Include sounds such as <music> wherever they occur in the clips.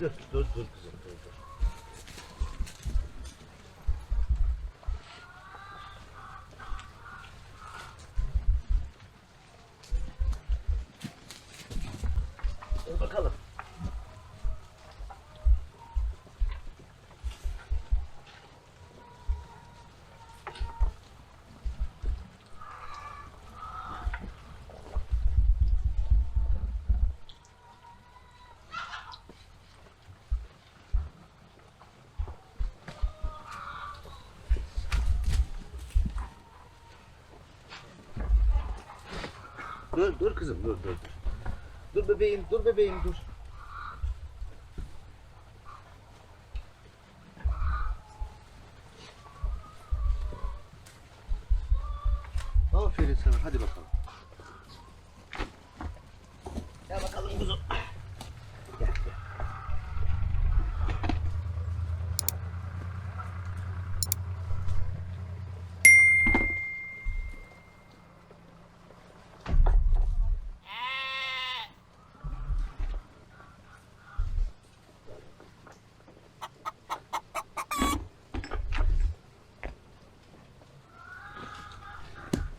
Dur dur dur kızım dur dur. Dur bakalım. Dur dur kızım dur dur. Dur bebeğim dur bebeğim dur. Aferin sana hadi bakalım. Gel bakalım kuzum. Gel gel.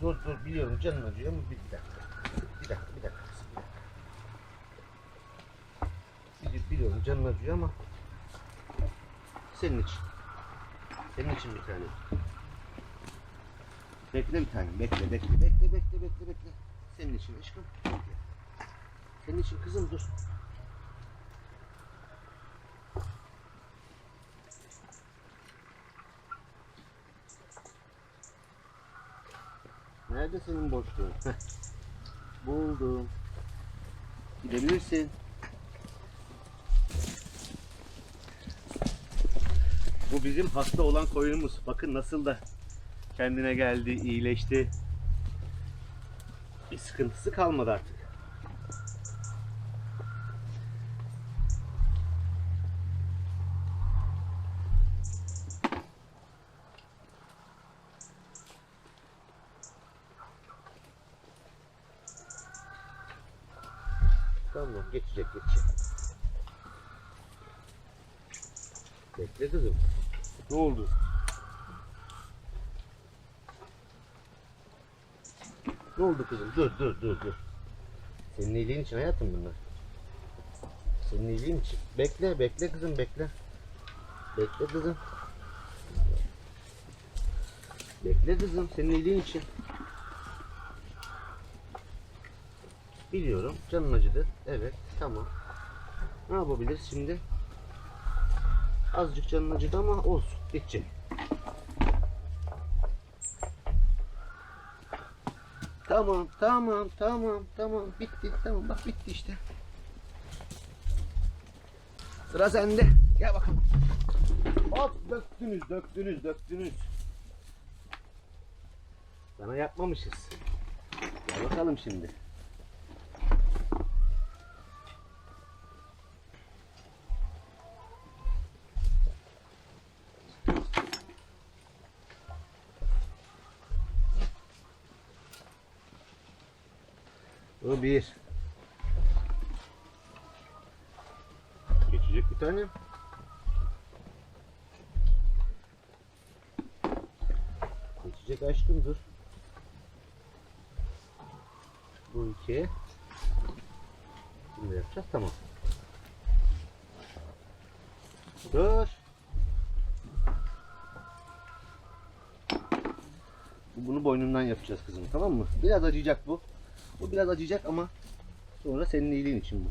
Dur dur biliyorum canın acıyor ama bir, dakika. Bir dakika bir dakika. kızım, Bir dakika. Bili- Biliyorum canın acıyor ama senin için. Senin için bir tane. Bekle bir tane. Bekle bekle bekle bekle bekle bekle. Senin için aşkım. Bekle. Senin için kızım dur. Nerede senin boşluğun? Buldum. Gidebilirsin. Bu bizim hasta olan koyunumuz. Bakın nasıl da kendine geldi, iyileşti. Bir sıkıntısı kalmadı artık. Tamam geçecek geçecek. Bekle kızım. Ne oldu? Ne oldu kızım? Dur dur dur dur. Senin iyiliğin için hayatım bunlar. Senin iyiliğin için. Bekle bekle kızım bekle. Bekle kızım. Bekle kızım senin iyiliğin için. Biliyorum canın acıdı. Evet tamam. Ne yapabiliriz şimdi? Azıcık canın acıdı ama olsun. Geçecek. Tamam tamam tamam tamam bitti tamam bak bitti işte. Sıra sende. Gel bakalım. Hop döktünüz döktünüz döktünüz. Sana yapmamışız. Gel bakalım şimdi. Bu bir. Geçecek bir tane. Geçecek aşkım dur. Bu iki. Bunu yapacağız tamam. Dur. Bunu boynundan yapacağız kızım tamam mı? Biraz acıyacak bu. Bu biraz acıyacak ama sonra senin iyiliğin için bu.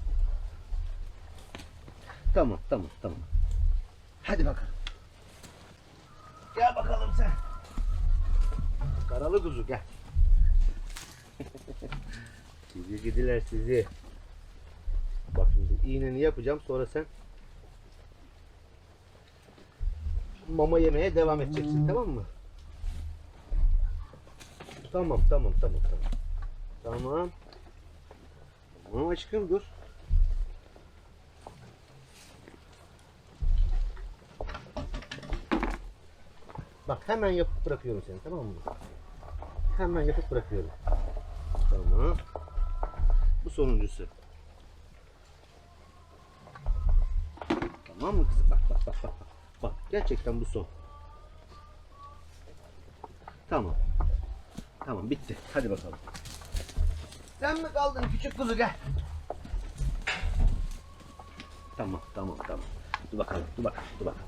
Tamam tamam tamam. Hadi bakalım. Gel bakalım sen. Karalı kuzu gel. <laughs> sizi gidiler sizi. Bak şimdi iğneni yapacağım sonra sen mama yemeye devam edeceksin tamam mı? Tamam tamam tamam tamam. Tamam. Tamam aşkım dur. Bak hemen yapıp bırakıyorum seni tamam mı? Hemen yapıp bırakıyorum. Tamam. Bu sonuncusu. Tamam mı kızım? Bak bak bak bak. Bak, gerçekten bu son. Tamam. Tamam bitti. Hadi bakalım. Sen mi kaldın küçük kuzu gel. Tamam tamam tamam. Dur bakalım dur bakalım dur bakalım.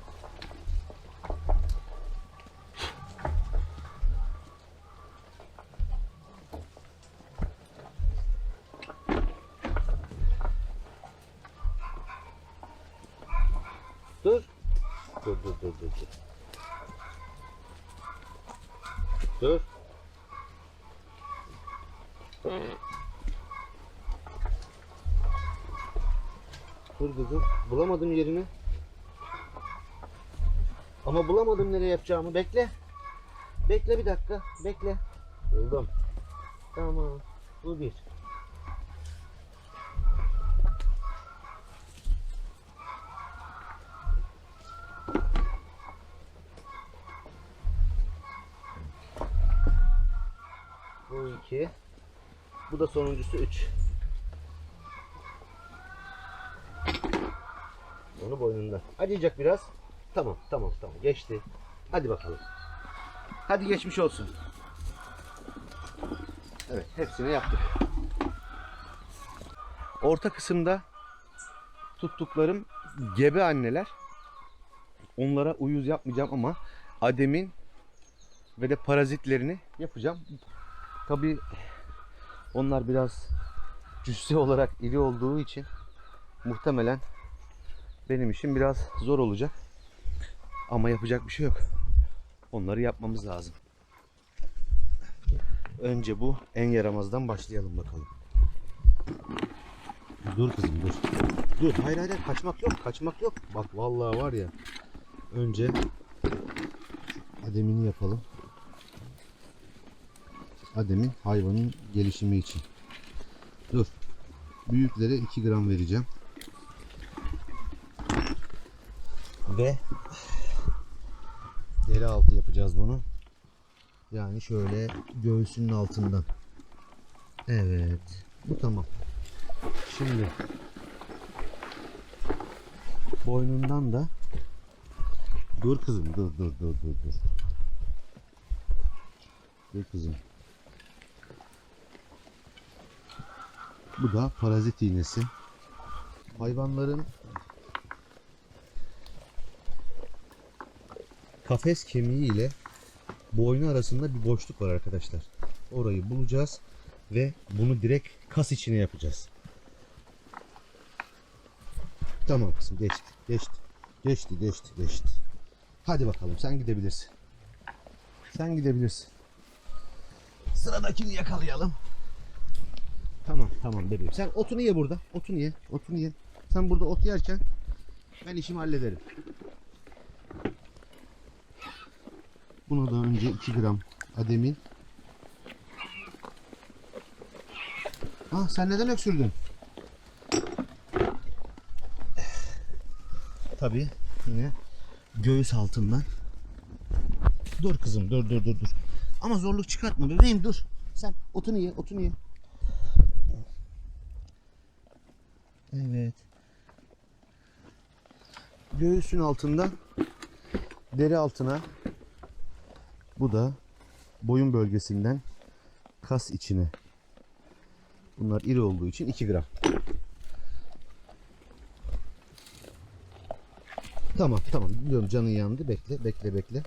Dur. Dur dur dur dur. Dur. Dur. Dur kızım. Bulamadım yerini. Ama bulamadım nereye yapacağımı. Bekle. Bekle bir dakika. Bekle. Buldum. Tamam. Bu bir. Bu iki. Bu da sonuncusu üç. Onu boynunda. Acıyacak biraz. Tamam tamam tamam geçti. Hadi bakalım. Hadi geçmiş olsun. Evet hepsini yaptık. Orta kısımda tuttuklarım gebe anneler. Onlara uyuz yapmayacağım ama ademin ve de parazitlerini yapacağım. Tabi onlar biraz cüsse olarak iri olduğu için muhtemelen benim işim biraz zor olacak. Ama yapacak bir şey yok. Onları yapmamız lazım. Önce bu en yaramazdan başlayalım bakalım. Dur kızım dur. Dur hayır hayır hayır, kaçmak yok kaçmak yok. Bak vallahi var ya. Önce ademini yapalım. Ademin hayvanın gelişimi için. Dur. Büyüklere 2 gram vereceğim. Ve deri altı yapacağız bunu. Yani şöyle göğsünün altından. Evet. Bu tamam. Şimdi boynundan da dur kızım dur dur dur dur dur. Dur kızım. Bu da parazit iğnesi. Hayvanların kafes kemiği ile boynu arasında bir boşluk var arkadaşlar. Orayı bulacağız ve bunu direkt kas içine yapacağız. Tamam kızım geçti. Geçti. Geçti, geçti, geçti. Hadi bakalım sen gidebilirsin. Sen gidebilirsin. Sıradakini yakalayalım. Tamam tamam bebeğim. Sen otunu ye burada. Otunu ye. Otunu ye. Sen burada ot yerken ben işimi hallederim. Buna da önce 2 gram ademin. Ah sen neden öksürdün? Tabii yine göğüs altından. Dur kızım dur dur dur dur. Ama zorluk çıkartma bebeğim dur. Sen otunu ye otunu ye. Evet. Göğüsün altından deri altına bu da boyun bölgesinden kas içine. Bunlar iri olduğu için 2 gram. Tamam tamam biliyorum canın yandı bekle bekle bekle.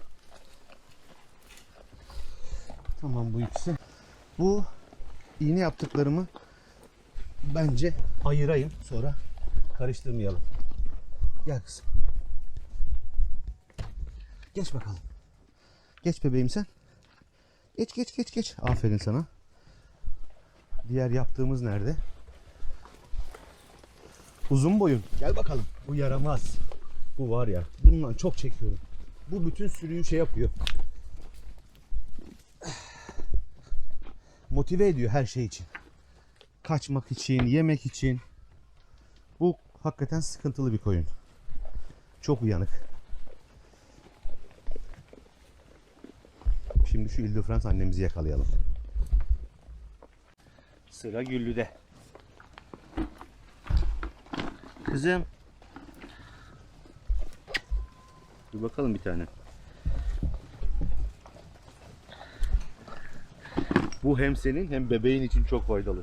Tamam bu ikisi. Bu iğne yaptıklarımı bence ayırayım sonra karıştırmayalım. Gel kızım. Geç bakalım. Geç bebeğim sen. Geç geç geç geç. Aferin sana. Diğer yaptığımız nerede? Uzun boyun. Gel bakalım. Bu yaramaz. Bu var ya. Bundan çok çekiyorum. Bu bütün sürüyü şey yapıyor. motive ediyor her şey için. Kaçmak için, yemek için. Bu hakikaten sıkıntılı bir koyun. Çok uyanık. Şimdi şu Ile-de-France annemizi yakalayalım. Sıra Güllü'de. Kızım. Dur bakalım bir tane. Bu hem senin hem bebeğin için çok faydalı.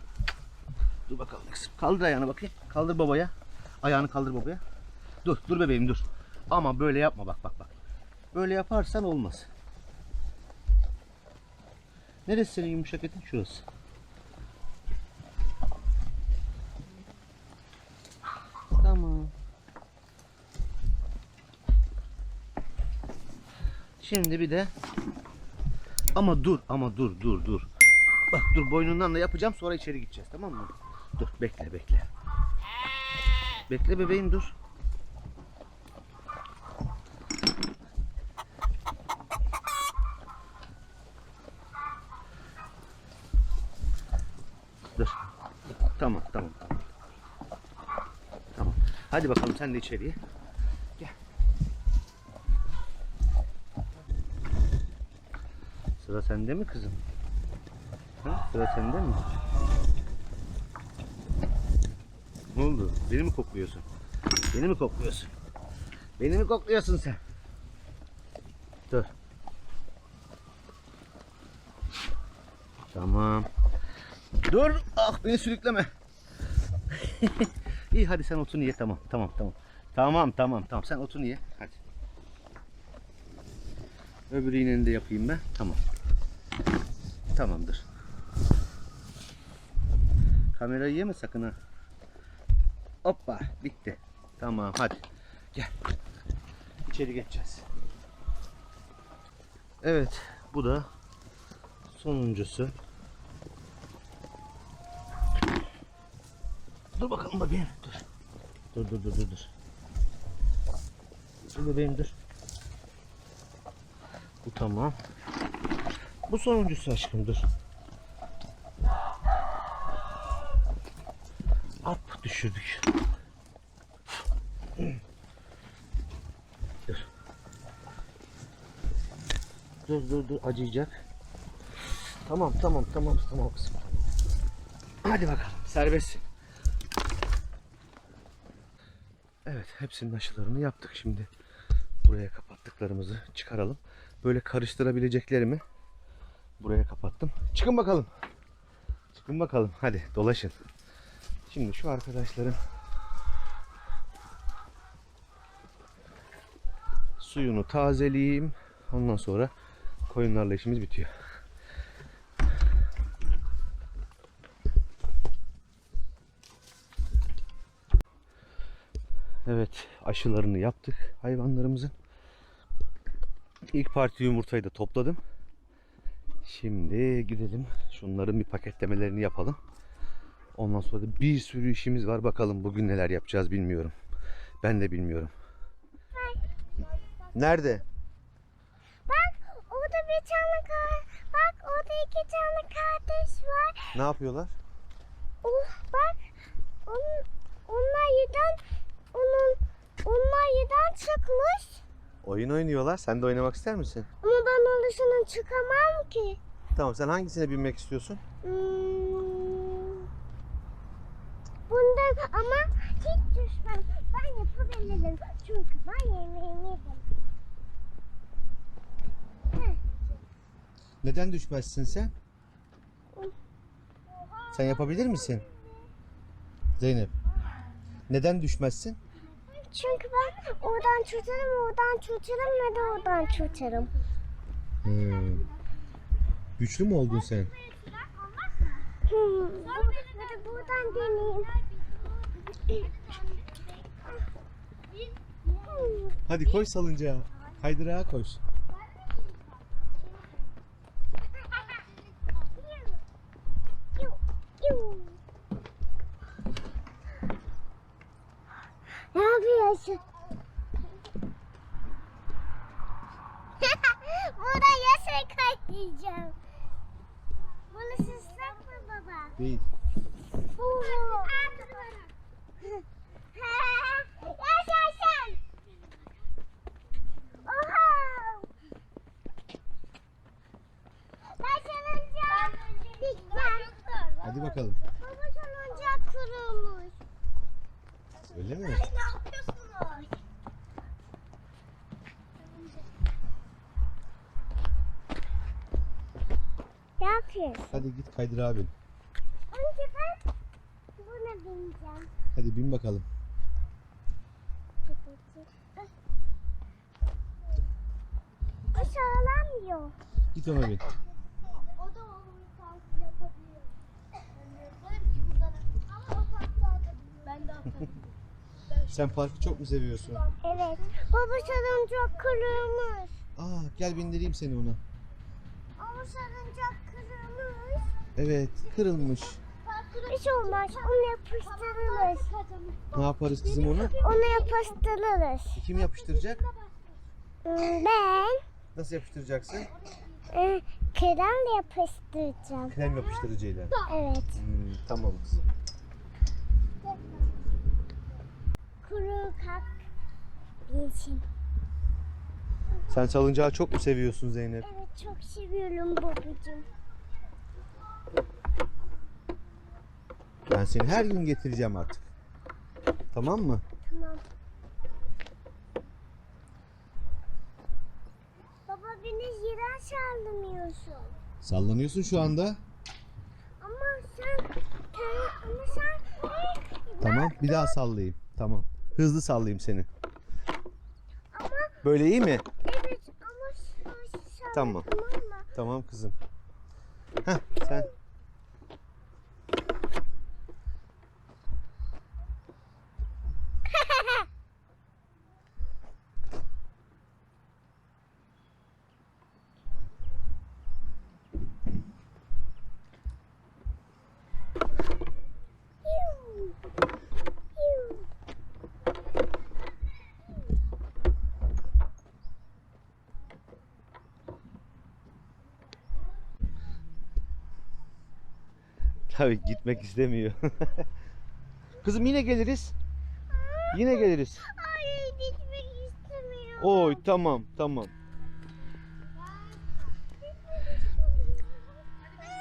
Dur bakalım kızım. Kaldır ayağını bakayım. Kaldır babaya. Ayağını kaldır babaya. Dur, dur bebeğim dur. Ama böyle yapma bak bak bak. Böyle yaparsan olmaz. Neresi senin yumuşak etin? Şurası. Tamam. Şimdi bir de ama dur ama dur dur dur. Bak dur boynundan da yapacağım sonra içeri gideceğiz tamam mı? Dur bekle bekle. Bekle bebeğim dur. Tamam tamam tamam. Tamam. Hadi bakalım sen de içeriye. Gel. Sıra sende mi kızım? Ha? Sıra sende mi? Ne oldu? Beni mi kokluyorsun? Beni mi kokluyorsun? Beni mi kokluyorsun sen? Dur. Tamam. Dur. Ah beni sürükleme. <laughs> İyi hadi sen otunu ye tamam tamam tamam. Tamam tamam tamam sen otunu ye hadi. Öbür iğneni de yapayım ben. Tamam. Tamamdır. Kamerayı yeme sakın ha. Hoppa bitti. Tamam hadi. Gel. İçeri geçeceğiz. Evet bu da sonuncusu. Dur bakalım bebeğim dur. Dur dur dur dur dur. Dur bebeğim dur. Bu tamam. Bu sonuncusu aşkım dur. Hop düşürdük. Dur. Dur dur dur acıyacak. Tamam tamam tamam tamam kızım. Hadi bakalım serbest. Evet hepsinin aşılarını yaptık şimdi. Buraya kapattıklarımızı çıkaralım. Böyle karıştırabileceklerimi buraya kapattım. Çıkın bakalım. Çıkın bakalım. Hadi dolaşın. Şimdi şu arkadaşların suyunu tazeleyeyim. Ondan sonra koyunlarla işimiz bitiyor. Evet aşılarını yaptık hayvanlarımızın. İlk parti yumurtayı da topladım. Şimdi gidelim şunların bir paketlemelerini yapalım. Ondan sonra da bir sürü işimiz var. Bakalım bugün neler yapacağız bilmiyorum. Ben de bilmiyorum. Nerede? Bak orada bir tane kar. Bak orada iki tane kardeş var. Ne yapıyorlar? Oh, bak onun, onlar yeden onun onlar yeden çıkmış. Oyun oynuyorlar. Sen de oynamak ister misin? Ama ben dışına çıkamam ki. Tamam sen hangisine binmek istiyorsun? Hmm. Bundan ama hiç düşmem. Ben yapabilirim. Çünkü ben yemeğimi yedim. Heh. Neden düşmezsin sen? Sen yapabilir misin? Zeynep. Neden düşmezsin? Çünkü ben oradan tutarım, oradan tutarım ve de oradan tutarım. Hmm. Güçlü mü oldun sen? Hmm. Ve de buradan deneyeyim. Hadi koy salıncağa. Kaydırağa koş. Ne yapıyorsun? <laughs> Burada yaşa kaydıyacağım. Bunu sizden Değil. <laughs> Yaşasın. Oha. Dikeceğim. Hadi bakalım. Baba salıncak kırılmış. Öyle mi? Ne yapıyorsunuz? Ne yapıyorsun? Hadi git Kaydır abi. Önce ben buna bineceğim. Hadi bin bakalım. O sağlamıyor. Git ona bin. O da onun tarzı yapabiliyor. Ben de atarım. Sen parkı çok mu seviyorsun? evet. Baba salıncak kırılmış. Aa gel bindireyim seni ona. Ama salıncak kırılmış. Evet kırılmış. Hiç olmaz. Onu yapıştırırız. Ne yaparız kızım onu? Onu yapıştırırız. Kim yapıştıracak? Hmm, Ben Nasıl yapıştıracaksın? e, kremle yapıştıracağım. Krem yapıştırıcıyla. Evet. Hmm, tamam kızım. Kuru kalk bilsin. Sen salıncağı çok mu seviyorsun Zeynep? Evet çok seviyorum babacığım. Ben seni her gün getireceğim artık. Tamam mı? Tamam. Baba beni yere sallamıyorsun. Sallanıyorsun şu anda. Ama sen ama sen Tamam bir daha sallayayım. Tamam. Hızlı sallayayım seni. ama Böyle iyi mi? evet ama sen sen Tamam. Tamam kızım. Heh sen. Tabii gitmek istemiyor. <laughs> Kızım yine geliriz. Yine geliriz. Hayır gitmek istemiyorum. Oy tamam tamam.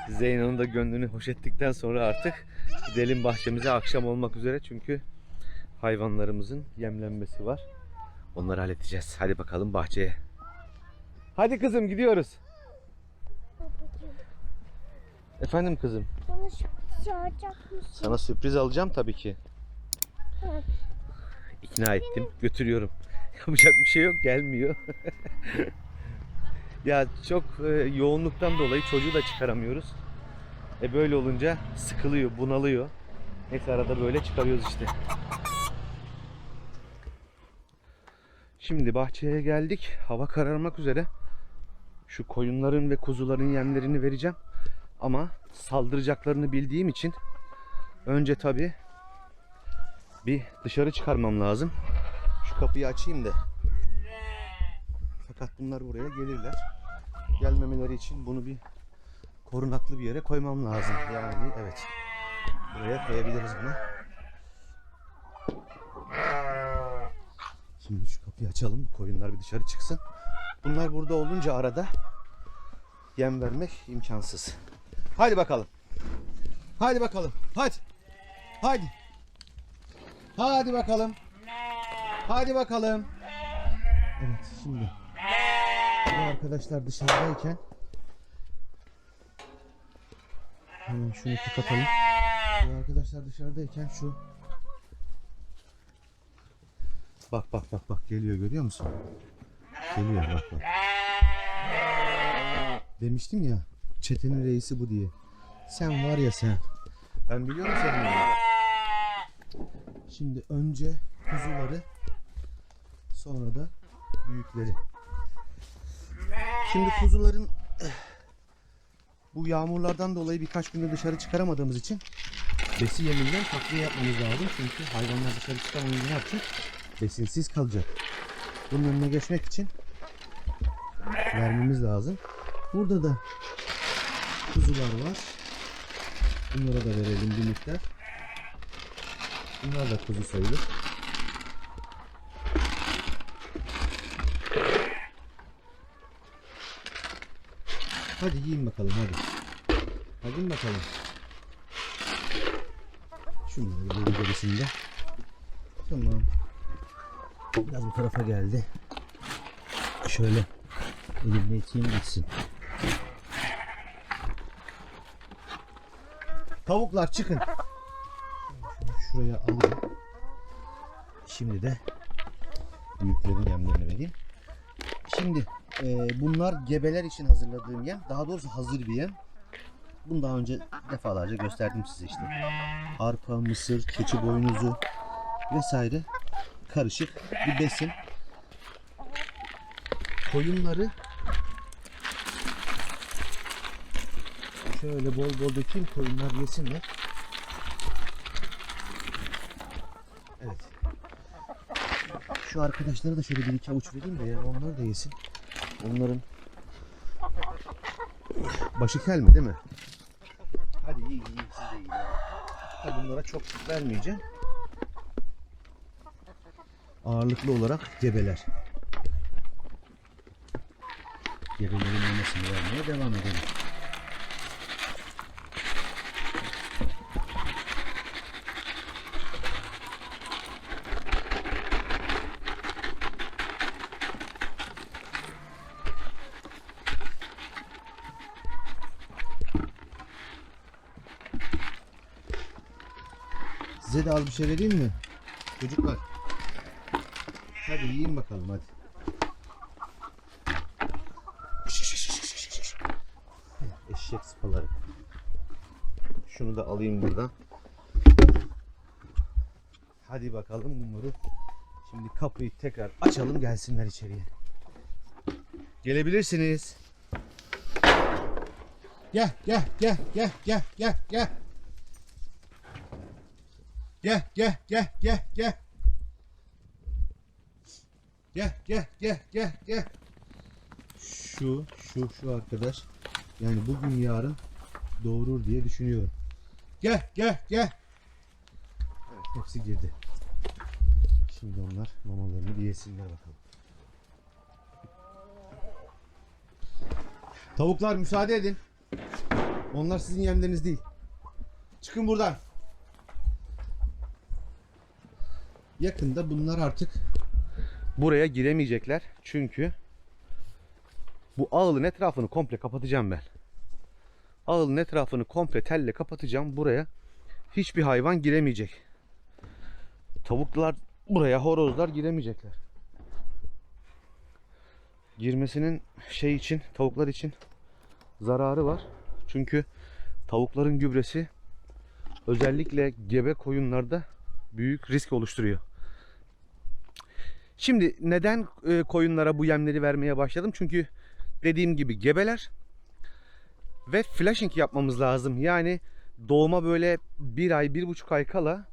Zeyno'nun da gönlünü hoş ettikten sonra artık gidelim bahçemize akşam olmak üzere çünkü hayvanlarımızın yemlenmesi var. Onları halledeceğiz. Hadi bakalım bahçeye. Hadi kızım gidiyoruz. Efendim kızım. bana soracak mısın? Sana sürpriz alacağım tabii ki. Hı. İkna ettim. Götürüyorum. <laughs> Yapacak bir şey yok. Gelmiyor. <laughs> ya çok e, yoğunluktan dolayı çocuğu da çıkaramıyoruz. E böyle olunca sıkılıyor, bunalıyor. Neyse arada böyle çıkarıyoruz işte. Şimdi bahçeye geldik. Hava kararmak üzere. Şu koyunların ve kuzuların yemlerini vereceğim. Ama saldıracaklarını bildiğim için önce tabii bir dışarı çıkarmam lazım. Şu kapıyı açayım da. Fakat bunlar buraya gelirler. Gelmemeleri için bunu bir korunaklı bir yere koymam lazım. Yani evet. Buraya koyabiliriz bunu. Şimdi şu kapıyı açalım. Koyunlar bir dışarı çıksın. Bunlar burada olunca arada yem vermek imkansız. Hadi bakalım. Hadi bakalım. Hadi. Hadi. Hadi bakalım. Hadi bakalım. Evet şimdi. Bu arkadaşlar dışarıdayken hemen şunu kapatalım. Bu arkadaşlar dışarıdayken şu Bak bak bak bak geliyor görüyor musun? Geliyor bak bak. Demiştim ya çetenin reisi bu diye. Sen var ya sen. Ben biliyorum senin onu. Şimdi önce kuzuları sonra da büyükleri. Şimdi kuzuların bu yağmurlardan dolayı birkaç gündür dışarı çıkaramadığımız için besi yeminden takviye yapmamız lazım. Çünkü hayvanlar dışarı çıkamayınca ne yapacak? Besinsiz kalacak. Bunun önüne geçmek için vermemiz lazım. Burada da kuzular var. Bunlara da verelim bir miktar. Bunlar da kuzu sayılır. Hadi yiyin bakalım hadi. Hadi bakalım. Şunları böyle gerisinde. Tamam. Biraz bu tarafa geldi. Şöyle elimle iteyim gitsin. Tavuklar çıkın. Şuraya alayım. Şimdi de büyüklerin yemlerini vereyim. Şimdi e, bunlar gebeler için hazırladığım yem. Daha doğrusu hazır bir yem. Bunu daha önce defalarca gösterdim size işte. Arpa, mısır, keçi boynuzu vesaire karışık bir besin. Koyunları şöyle bol bol dökeyim koyunlar yesinler. Evet. Şu arkadaşlara da şöyle bir iki avuç vereyim de yani onlar da yesin. Onların başı kel mi değil mi? Hadi yiyin yiyin siz de hadi. Tabii bunlara çok vermeyeceğim. Ağırlıklı olarak gebeler. Gebelerin mamasını vermeye devam edelim. Size de az bir şey vereyim mi? Çocuklar. Hadi yiyin bakalım hadi. Eşek sıpaları. Şunu da alayım buradan. Hadi bakalım bunları. Şimdi kapıyı tekrar açalım gelsinler içeriye. Gelebilirsiniz. Gel gel gel gel gel gel gel. Gel gel gel gel gel. Gel gel gel gel gel. Şu şu şu arkadaş yani bugün yarın doğurur diye düşünüyorum. Gel gel gel. Evet hepsi girdi. Şimdi onlar mamalarını bir yesinler bakalım. Tavuklar müsaade edin. Onlar sizin yemleriniz değil. Çıkın buradan. Yakında bunlar artık buraya giremeyecekler. Çünkü bu ağılın etrafını komple kapatacağım ben. Ağılın etrafını komple telle kapatacağım. Buraya hiçbir hayvan giremeyecek. Tavuklar buraya horozlar giremeyecekler. Girmesinin şey için tavuklar için zararı var. Çünkü tavukların gübresi özellikle gebe koyunlarda büyük risk oluşturuyor. Şimdi neden e, koyunlara bu yemleri vermeye başladım? Çünkü dediğim gibi gebeler ve flashing yapmamız lazım. Yani doğuma böyle bir ay, bir buçuk ay kala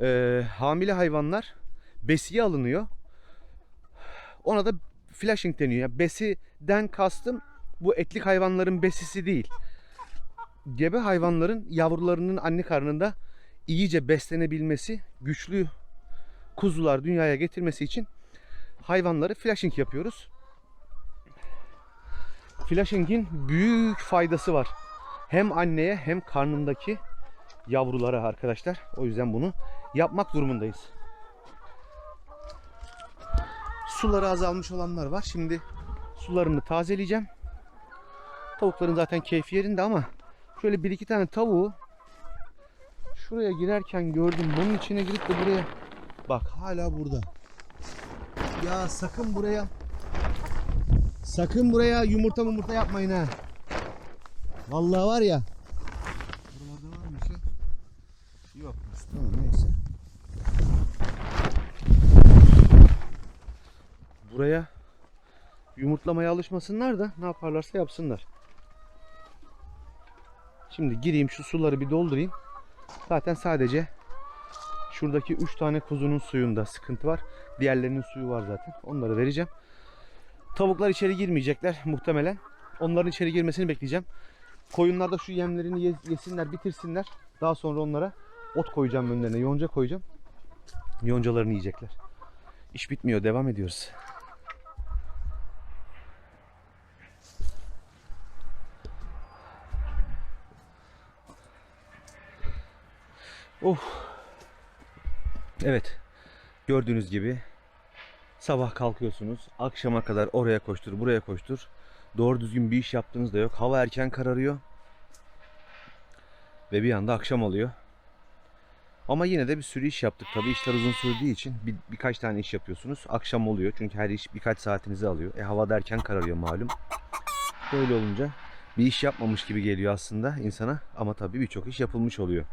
e, hamile hayvanlar besiye alınıyor. Ona da flashing deniyor. Yani besiden kastım bu etlik hayvanların besisi değil. Gebe hayvanların yavrularının anne karnında iyice beslenebilmesi, güçlü kuzular dünyaya getirmesi için hayvanları flashing yapıyoruz. Flashing'in büyük faydası var. Hem anneye hem karnındaki yavrulara arkadaşlar. O yüzden bunu yapmak durumundayız. Suları azalmış olanlar var. Şimdi sularını tazeleyeceğim. Tavukların zaten keyfi yerinde ama şöyle bir iki tane tavuğu şuraya girerken gördüm. Bunun içine girip de buraya bak hala burada. Ya sakın buraya sakın buraya yumurta yumurta yapmayın ha. Vallahi var ya. Buralarda var mı bir şey? Yok. Tamam neyse. Buraya yumurtlamaya alışmasınlar da ne yaparlarsa yapsınlar. Şimdi gireyim şu suları bir doldurayım. Zaten sadece şuradaki 3 tane kuzunun suyunda sıkıntı var. Diğerlerinin suyu var zaten. Onları vereceğim. Tavuklar içeri girmeyecekler muhtemelen. Onların içeri girmesini bekleyeceğim. Koyunlar da şu yemlerini ye- yesinler, bitirsinler. Daha sonra onlara ot koyacağım önlerine, yonca koyacağım. Yoncalarını yiyecekler. İş bitmiyor, devam ediyoruz. Of. Evet. Gördüğünüz gibi sabah kalkıyorsunuz. Akşama kadar oraya koştur, buraya koştur. Doğru düzgün bir iş yaptığınız da yok. Hava erken kararıyor. Ve bir anda akşam oluyor. Ama yine de bir sürü iş yaptık. Tabii işler uzun sürdüğü için bir, birkaç tane iş yapıyorsunuz. Akşam oluyor çünkü her iş birkaç saatinizi alıyor. E hava da erken kararıyor malum. Böyle olunca bir iş yapmamış gibi geliyor aslında insana. Ama tabii birçok iş yapılmış oluyor.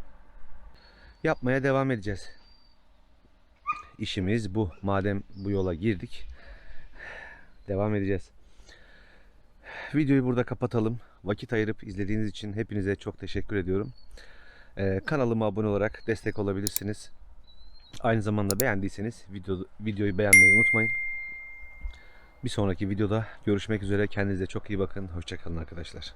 Yapmaya devam edeceğiz. İşimiz bu. Madem bu yola girdik. Devam edeceğiz. Videoyu burada kapatalım. Vakit ayırıp izlediğiniz için hepinize çok teşekkür ediyorum. Ee, kanalıma abone olarak destek olabilirsiniz. Aynı zamanda beğendiyseniz video, videoyu beğenmeyi unutmayın. Bir sonraki videoda görüşmek üzere. Kendinize çok iyi bakın. Hoşçakalın arkadaşlar.